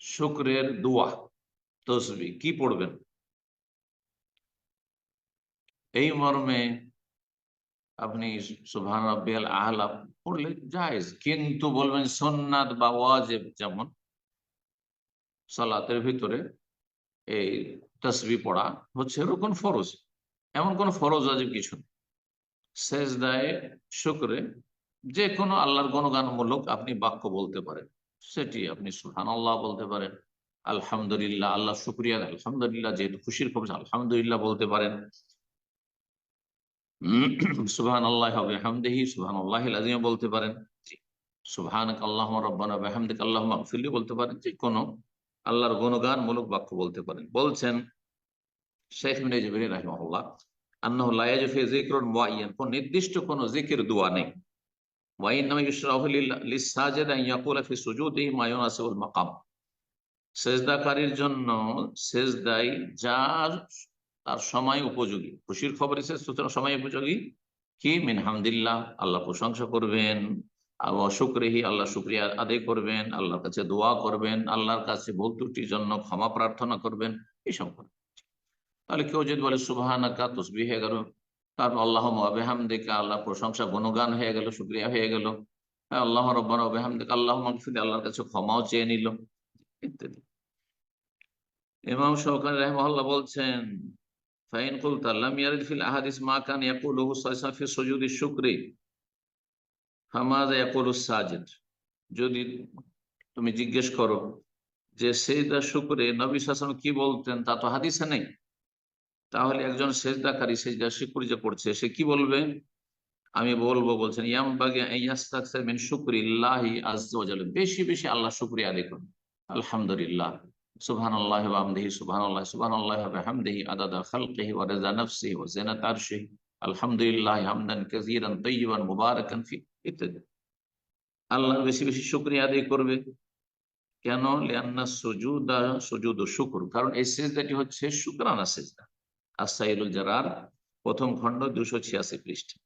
শুক্রের দোয়া, তসবি, কি পড়বেন? এই মর্মে আপনি সুবহান রাব্বিয়াল আলা পড়লে কিন্তু বলবেন সুন্নাত বা ওয়াজিব যেমন, সালাতের ভিতরে এই তসবি পড়া হচ্ছে রুকন ফরজ, এমন কোন ফরজ ওয়াজিব কিছু নেই সেজদায় শুক্রে যে কোনো আল্লাহর গণগানমূলক আপনি বাক্য বলতে পারেন। সেটি আপনি সুহান আল্লাহ বলতে পারেন। আলহামদুলিল্লাহ, আল্লাহ শুক্রিয়া আলহামদুলিল্লাহ, যেহেতু খুশির খবর, আলহামদুলিল্লাহ বলতে পারেন। সুবহান আল্লাহ হবে হামদেহি সুবহান আল্লাহ আজিম বলতে পারেন। সুবহান আল্লাহ রব্বানা বেহামদিক আল্লাহ মাকফিল্লি বলতে পারেন। যে কোনো আল্লাহর গুণগান মূলক বাক্য বলতে পারেন। বলছেন শেখ মিনে জবির রাহিমাহুল্লাহ, আন্নাহু লা ইয়াজফি যিকরুন মুআয়্যান কোন নির্দিষ্ট কোন জিকির দোয়া নেই। ওয়াইন্নামা ইউশরাহু লিস-সাজিদ আন ইয়াকুলা ফি সুজুদিহি মা ইউনাসিবুল মাকাম সেজদাকারীর জন্য সেজদাই যা তার সময় উপযোগী। খুশির খবর এসেছে, সুতরাং সময় উপযোগী। কি? মিন হামদিল্লাহ, আল্লাহ প্রশংসা করবেন। আল্লাহ শুক্রেহি আল্লাহ শুক্রিয়া আদায় করবেন, আল্লাহর কাছে দোয়া করবেন, আল্লাহর কাছে ভুল ত্রুটির জন্য ক্ষমা প্রার্থনা করবেন এইসব করবেন তাহলে কেউ যদি বলে, সুবাহানাকা তসবি হয়ে গেল তারপর আল্লাহ আবেহামদিকা আল্লাহ প্রশংসা গুণগান হয়ে গেল, শুক্রিয়া হয়ে গেল। আল্লাহ রব্বান আবেহামদিকা আল্লাহ মাকফিদ আল্লাহর কাছে ক্ষমাও চেয়ে নিল, ইত্যাদি। ইমাম শৌকান রহমহল্লা বলছেন, ফাইন ইয়ারিদ ফিল আহাদিস মা কান ইয়াকুলুহু সাল্লাল্লাহু ফি সুজুদি শুকরি, ফামাযা সাজিদ। যদি তুমি জিজ্ঞেস করো যে সেজদা শুকরে নবী শাসন কি বলতেন, তা তো হাদিসে নেই। তাহলে একজন সেজদাকারী সেজদা শুকরি যে করছে, সে কি বলবে? আমি বলব, বলছেন ইয়াম বাগে বেশি বেশি আল্লাহ শুকরিয়া আদায় করুন। আলহামদুলিল্লাহ। আল্লাহ আল্লাহ হামদান ইত্যাদি। আল্লাহর বেশি বেশি করবে। কেন? কারণ এই সেজদাটি হচ্ছে শুকরানা সেজদা। আসাইলুল জারার প্রথম খণ্ড দুশো ছিয়াশি পৃষ্ঠে।